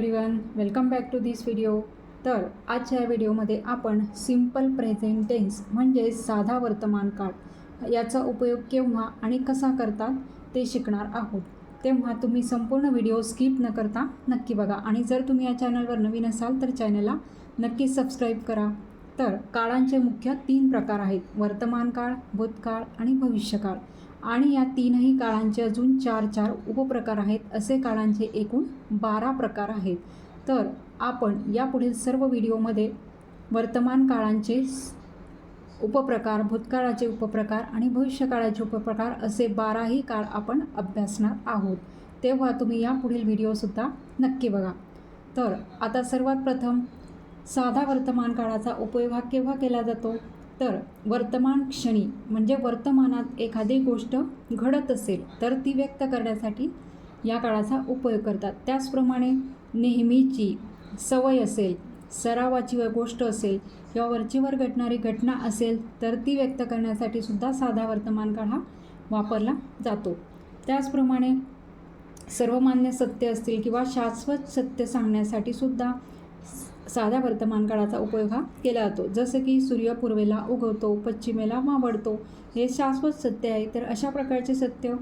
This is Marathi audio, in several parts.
Everyone welcome back to this video तर आजच्या व्हिडिओमध्ये आपण सिंपल प्रेझेंट टेन्स म्हणजे साधा वर्तमान काळ याचा उपयोग केव्हा आणि कसा करतात ते शिकणार आहोत. तेव्हा तुम्ही संपूर्ण व्हिडिओ स्किप न करता नक्की बघा. आणि जर तुम्ही या चॅनलवर नवीन असाल तर चॅनलला नक्की सबस्क्राईब करा. तर काळांचे मुख्य तीन प्रकार आहेत. वर्तमान काळ भूतकाळ आणि भविष्यकाळ. आणि या तीनही काळांचे अजून चार चार उपप्रकार आहेत असे काळांचे एकूण बारा प्रकार आहेत. तर आपण यापुढील सर्व व्हिडिओमध्ये वर्तमान काळांचे उपप्रकार भूतकाळाचे उपप्रकार आणि भविष्यकाळाचे उपप्रकार असे बाराही काळ आपण अभ्यासणार आहोत. तेव्हा तुम्ही यापुढील व्हिडिओसुद्धा नक्की बघा. तर आता सर्वात प्रथम साधा वर्तमान काळाचा उपयोग हा केव्हा केला जातो? तर वर्तमान क्षणी म्हणजे वर्तमानात एखादी गोष्ट घडत असेल तर ती व्यक्त करण्यासाठी या काळाचा उपयोग करतात. त्याचप्रमाणे नेहमीची सवय असेल सरावाची व गोष्ट असेल किंवा वरचीवर घडणारी घटना असेल तर ती व्यक्त करण्यासाठी सुद्धा साधा वर्तमान काळ हा वापरला जातो. त्याचप्रमाणे सर्वमान्य सत्य असतील किंवा शाश्वत सत्य सांगण्यासाठी सुद्धा साध्या वर्तमान काळाचा उपयोग हा केला जातो. जसं की सूर्य पूर्वेला उगवतो पश्चिमेला मावडतो हे शाश्वत सत्य आहे. तर अशा प्रकारचे सत्य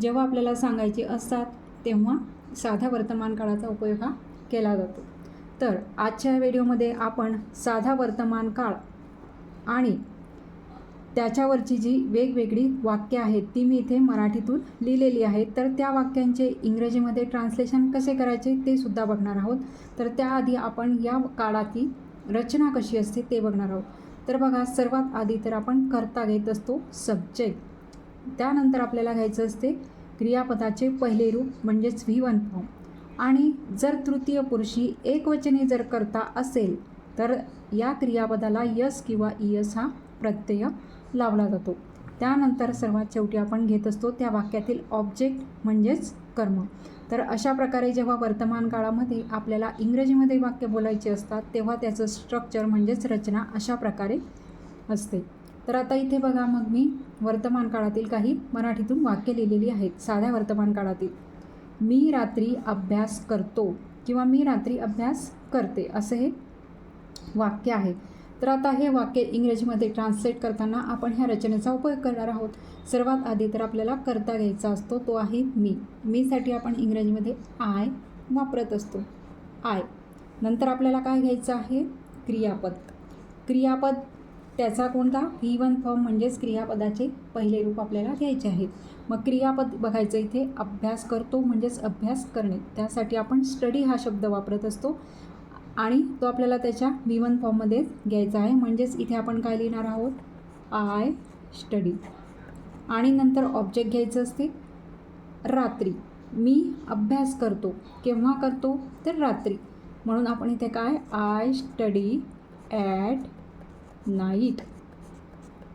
जेव्हा आपल्याला सांगायचे असतात तेव्हा साध्या वर्तमान काळाचा उपयोग हा केला जातो. तर आजच्या व्हिडिओमध्ये आपण साधा वर्तमान काळ आणि त्याच्यावरची जी वेगवेगळी वाक्य आहेत ती मी इथे मराठीतून लिहिलेली आहेत. तर त्या वाक्यांचे इंग्रजीमध्ये ट्रान्सलेशन कसे करायचे ते सुद्धा बघणार आहोत. तर त्याआधी आपण या काळाची रचना कशी असते ते बघणार आहोत. तर बघा सर्वात आधी तर आपण करता घेत असतो सब्जेक्ट त्यानंतर आपल्याला घ्यायचं असते क्रियापदाचे पहिले रूप म्हणजेच व्ही वन फॉर्म. आणि जर तृतीय पुरुषी एकवचने जर करता असेल तर या क्रियापदाला यस किंवा इयस हा प्रत्यय लावला जातो. त्यानंतर सर्वात शेवटी आपण घेत असतो त्या वाक्यातील ऑब्जेक्ट म्हणजेच कर्म. तर अशा प्रकारे जेव्हा वर्तमान काळामध्ये आपल्याला इंग्रजीमध्ये वाक्य बोलायचे असतात तेव्हा त्याचं स्ट्रक्चर म्हणजेच रचना अशा प्रकारे असते. तर आता इथे बघा मग मी वर्तमान काळातील काही मराठीतून वाक्य लिहिलेली आहेत. साध्या वर्तमान काळातील. मी रात्री अभ्यास करतो किंवा मी रात्री अभ्यास करते असं हे वाक्य आहे. तर आता हे वाक्य इंग्रजीमध्ये ट्रान्सलेट करताना आपण ह्या रचनेचा उपयोग करणार आहोत. सर्वात आधी तर आपल्याला करता घ्यायचा असतो तो आहे मी. मीसाठी आपण इंग्रजीमध्ये आय वापरत असतो. आय नंतर आपल्याला काय घ्यायचं आहे? क्रियापद. क्रियापद त्याचा कोणता? व्ही वन फॉर्म म्हणजेच क्रियापदाचे पहिले रूप आपल्याला घ्यायचे आहे मग क्रियापद बघायचं इथे अभ्यास करतो म्हणजेच अभ्यास करणे. त्यासाठी आपण स्टडी हा शब्द वापरत असतो. आणि तो आपल्याला त्याच्या वी वन फॉर्ममध्येच घ्यायचा आहे. म्हणजेच इथे आपण काय लिहिणार आहोत? आय स्टडी आणि नंतर ऑब्जेक्ट घ्यायचं असते? रात्री. मी अभ्यास करतो. केव्हा करतो? तर रात्री. म्हणून आपण इथे काय? आय स्टडी ॲट नाईट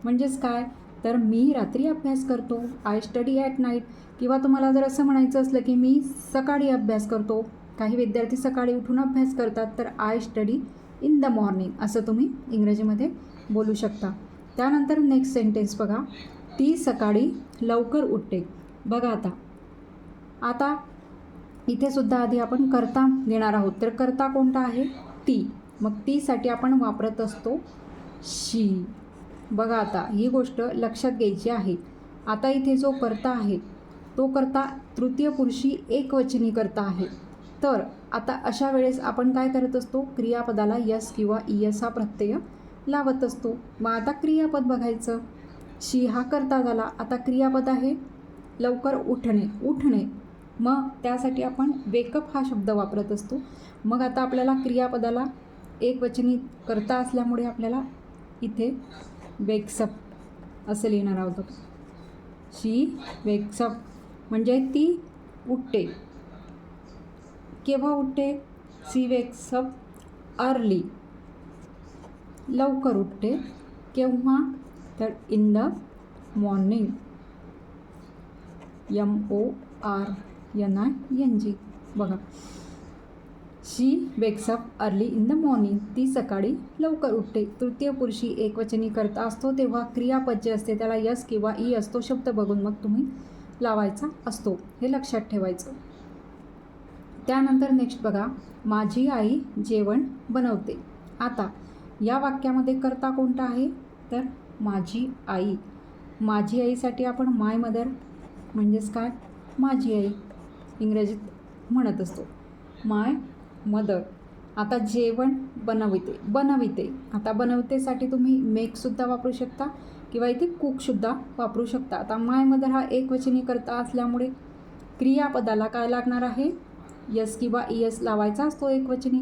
म्हणजेच काय? तर मी रात्री अभ्यास करतो. आय स्टडी ॲट नाईट किंवा तुम्हाला जर असं म्हणायचं असलं की मी सकाळी अभ्यास करतो काही विद्यार्थी सकाळी उठून अभ्यास करतात तर I study in the morning असं तुम्ही इंग्रजीमध्ये बोलू शकता. त्यानंतर नेक्स्ट सेंटेन्स बघा. ती सकाळी लवकर उठते. बघा आता. आता इथे सुद्धा आधी आपण करता घेणार आहोत. तर करता कोणता आहे? ती. मग तीसाठी आपण वापरत असतो शी. बघा आता ही गोष्ट लक्षात घ्यायची आहे. आता इथे जो करता आहे तो करता तृतीय पुरुषी एकवचनी करता आहे. तर आता अशा वेळेस आपण काय करत असतो? क्रियापदाला यस किंवा इयस हा प्रत्यय लावत असतो. मग आता क्रियापद बघायचं. शी हा करता झाला. आता क्रियापद आहे लवकर उठणे. उठणे. मग त्यासाठी आपण वेकअप हा शब्द वापरत असतो. मग आता आपल्याला क्रियापदाला एकवचनी करता असल्यामुळे आपल्याला इथे वेक्सअप असं लिहिणार आहोत. शी वेक्सअप म्हणजे ती उठते. केव्हा उठते? She wakes up early. लवकर उठते. केव्हा? तर in the morning. M O R N I N G. बघा. She wakes up early in the morning. ती सकाळी लवकर उठते. तृतीय पुरुषी एकवचनी करता असतो तेव्हा क्रियापद जे असते. त्याला यस किंवा ई असतो शब्द बघून मग तुम्ही लावायचा असतो. हे लक्षात ठेवायचं. त्यानंतर नेक्स्ट बघा माझी आई जेवण बनवते. आता या वाक्यामध्ये करता कोणता आहे? तर माझी आई. माझी आईसाठी आपण माय मदर म्हणजेच काय? माझी आई. इंग्रजीत म्हणत असतो. माय मदर आता जेवण बनविते. बनविते. आता बनवतेसाठी तुम्ही मेकसुद्धा वापरू शकता किंवा इथे कुकसुद्धा वापरू शकता. आता माय मदर हा एकवचनी करता असल्यामुळे क्रियापदाला काय लागणार आहे? यस किंवा एस लावायचा असतो एकवचनी.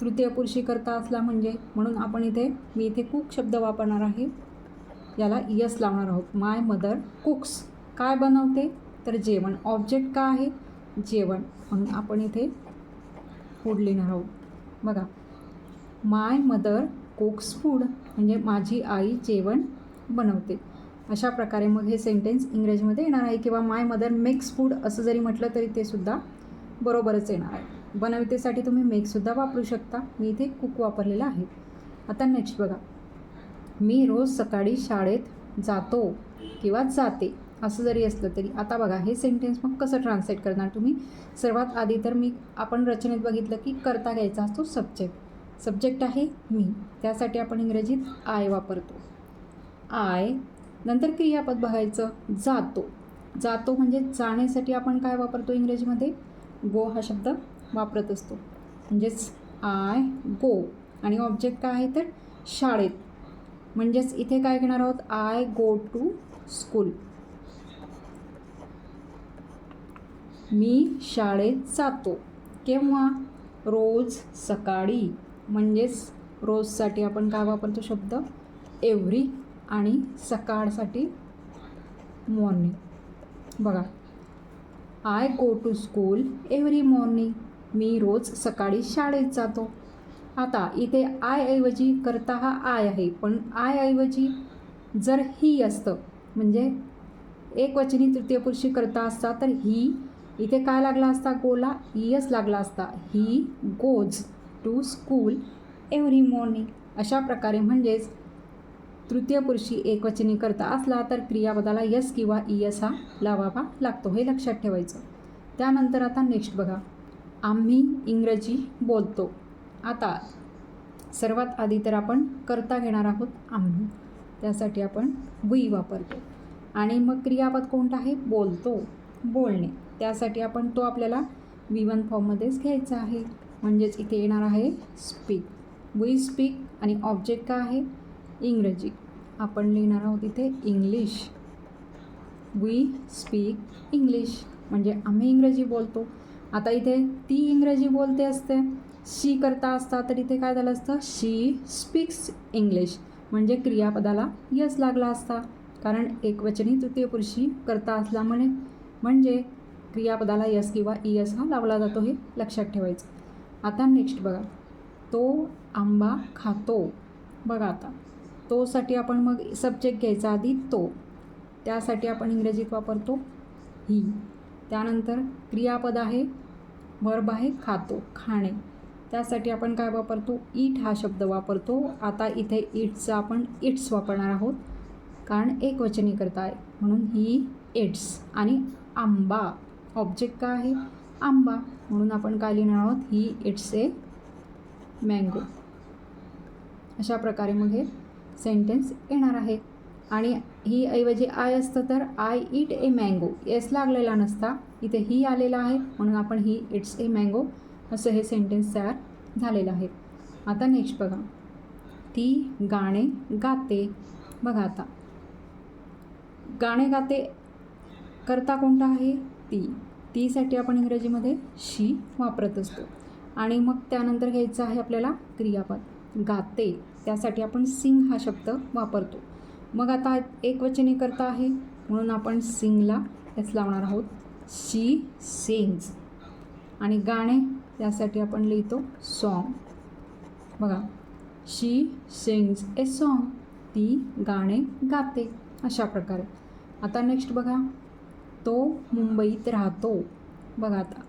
तृतीय पुरुषी करता असला म्हणजे म्हणून आपण इथे मी इथे कुक शब्द वापरणार आहे. याला यस लावणार आहोत. माय मदर कुक्स काय बनवते? तर जेवण. ऑब्जेक्ट का आहे? जेवण. म्हणून आपण इथे फूड लिहिणार आहोत. बघा. माय मदर कुक्स फूड म्हणजे माझी आई जेवण बनवते. अशा प्रकारे मग हे सेंटेन्स इंग्रजीमध्ये येणार आहे किंवा माय मदर मेक्स फूड असं जरी म्हटलं तरी ते सुद्धा बरोबरच येणार आहे. बनवितेसाठी तुम्ही मेकसुद्धा वापरू शकता. मी इथे कुक वापरलेला आहे. आता नेक्स्ट बघा. मी रोज सकाळी शाळेत जातो किंवा जाते असं जरी असलं तरी. आता बघा हे सेंटेन्स मग कसं ट्रान्सलेट करणार तुम्ही? सर्वात आधी तर मी आपण रचनेत बघितलं की करता घ्यायचा असतो सब्जेक्ट सब्जेक्ट आहे मी. त्यासाठी आपण इंग्रजीत आय वापरतो. आय नंतर क्रियापद बघायचं. जातो. जातो म्हणजे जाण्यासाठी आपण काय वापरतो इंग्रजीमध्ये? गो हा शब्द वापरत असतो. म्हणजेच आय गो आणि ऑब्जेक्ट काय आहे तर? शाळेत. म्हणजेच इथे काय घेणार आहोत? आय गो टू स्कूल मी शाळेत जातो. केव्हा? रोज सकाळी. म्हणजेच रोजसाठी आपण काय वापरतो शब्द? एव्हरी आणि सकाळसाठी मॉर्निंग. बघा. I go to school every morning मी रोज सकाळी शाळेत जातो. आता इथे आय ऐवजी करता हा आय आहे पण आय ऐवजी जर ही असतं म्हणजे एक वचनी तृतीय पुरुषी करता असता तर ही इथे काय लागला असता? गोला इयस लागला असता. He goes to school every morning अशा प्रकारे म्हणजेच तृतीय पुरुषी एकवचनी करता असला तर क्रियापदाला यस किंवा ई एस हा लावावा लागतो हे लक्षात ठेवायचं. त्यानंतर आता नेक्स्ट बघा. आम्ही इंग्रजी बोलतो. आता सर्वात आधी तर आपण करता घेणार आहोत आम्ही. त्यासाठी आपण वी वापरतो. आणि मग क्रियापद कोणतं आहे? बोलतो. बोलणे. त्यासाठी आपण तो आपल्याला वी वन फॉर्ममध्येच घ्यायचा आहे. म्हणजेच इथे येणार आहे स्पीक वी स्पीक आणि ऑब्जेक्ट का आहे? इंग्रजी. आपण लिहिणार आहोत इथे इंग्लिश. वी स्पीक इंग्लिश म्हणजे आम्ही इंग्रजी बोलतो. आता इथे ती इंग्रजी बोलते असते. शी करता असता तर इथे काय झालं असतं? शी स्पीक्स इंग्लिश म्हणजे क्रियापदाला यस लागला असता. कारण एकवचनी तृतीय पुरुषी करता असल्यामुळे. म्हणजे क्रियापदाला यस किंवा इयस हा लावला जातो हे लक्षात ठेवायचं. आता नेक्स्ट बघा. तो आंबा खातो. बघा आता. तोसाठी आपण मग सब्जेक्ट घ्यायचा आधी तो. त्यासाठी आपण इंग्रजीत वापरतो ही. त्यानंतर क्रियापद आहे वर्ब आहे खातो खाणे. त्यासाठी आपण काय वापरतो? ईट हा शब्द वापरतो. आता इथे इट्सचं आपण इट्स वापरणार आहोत. कारण एक वचनी करता आहे. म्हणून ही इट्स आणि आंबा. ऑब्जेक्ट काय आहे? आंबा. म्हणून आपण काय लिहिणार आहोत? ही इट्स ए मँगो अशा प्रकारे मग हे सेंटेन्स येणार आहे. आणि ही ऐवजी आय असतं तर I eat a mango S लागलेला नसता. इथे ही आलेला आहे. म्हणून आपण ही इट्स ए मँगो असं हे सेंटेन्स तयार झालेलं आहे. आता नेक्स्ट बघा. ती गाणे गाते. बघा आता. गाणे गाते करता कोणता आहे? ती. तीसाठी आपण इंग्रजीमध्ये शी वापरत असतो. आणि मग त्यानंतर घ्यायचं आहे आपल्याला क्रियापद. गाते. त्यासाठी आपण सिंग हा शब्द वापरतो. मग आता एक करता आहे म्हणून आपण सिंगला एस लावणार आहोत. शी सिंग्स आणि गाणे त्यासाठी आपण लिहितो सॉन्ग बघा. शी सिंग्स ए सॉन्ग ती गाणे गाते अशा प्रकारे. आता नेक्स्ट बघा. तो मुंबईत राहतो. बघा आता.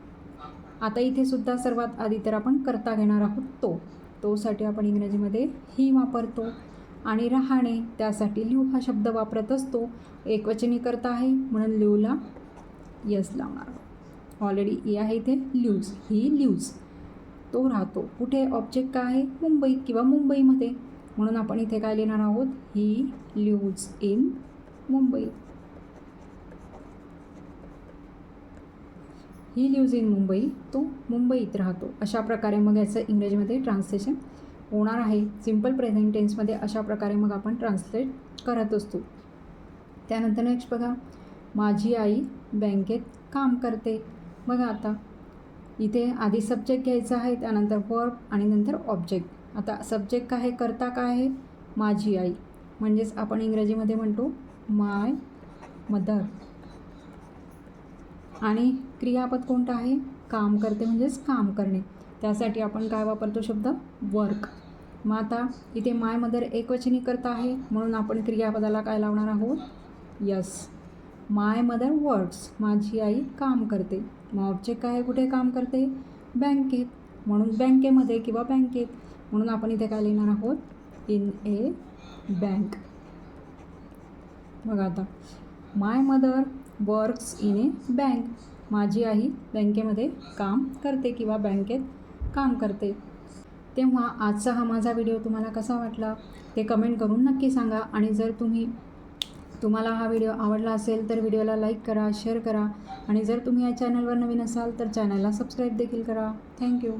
आता इथे सुद्धा सर्वात आधी तर आपण करता घेणार आहोत तो. तोसाठी आपण इंग्रजीमध्ये ही वापरतो. आणि राहणे त्यासाठी लिहू हा शब्द वापरत असतो. एकवचनी करता आहे म्हणून लिहूला यस लावणार. ऑलरेडी ई आहे इथे लिव्ज ही लिव्ज तो राहतो. कुठे ऑब्जेक्ट काय आहे? मुंबई किंवा मुंबईमध्ये. म्हणून आपण इथे काय लिहिणार आहोत? He lives in Mumbai. He lives in Mumbai तो मुंबईत राहतो. अशा प्रकारे मग याचं इंग्रजीमध्ये ट्रान्सलेशन होणार आहे. सिंपल प्रेझेंट टेन्समध्ये अशा प्रकारे मग आपण ट्रान्सलेट करत असतो. त्यानंतर नेक्स्ट बघा. माझी आई बँकेत काम करते. बघा आता. इथे आधी सब्जेक्ट घ्यायचा आहे त्यानंतर वर्ब आणि नंतर ऑब्जेक्ट आता सब्जेक्ट काय आहे करता काय आहे? माझी आई. म्हणजेच आपण इंग्रजीमध्ये म्हणतो माय मदर आणि क्रियापद कोणतं आहे? काम करते म्हणजेच काम करणे. त्यासाठी आपण काय वापरतो शब्द? वर्क मग आता इथे माय मदर एकवचनी करता आहे म्हणून आपण क्रियापदाला काय लावणार आहोत? यस माय मदर वर्ड्स माझी आई काम करते. मग ऑब्जेक्ट काय कुठे काम करते? बँकेत. म्हणून बँकेमध्ये किंवा बँकेत. म्हणून आपण इथे काय लिहिणार आहोत? इन ए बँक बघा आता. My mother works in a bank माझी आई बँकेमध्ये काम करते किंवा बँकेत काम करते. तेव्हा आजचा हा माझा व्हिडिओ तुम्हाला कसा वाटला? ते कमेंट करून नक्की सांगा. आणि जर तुम्ही तुम्हाला हा व्हिडिओ आवडला असेल तर व्हिडिओला लाईक करा शेअर करा. आणि जर तुम्ही या चॅनलवर नवीन असाल तर चॅनलला सबस्क्राईब देखील करा. थँक्यू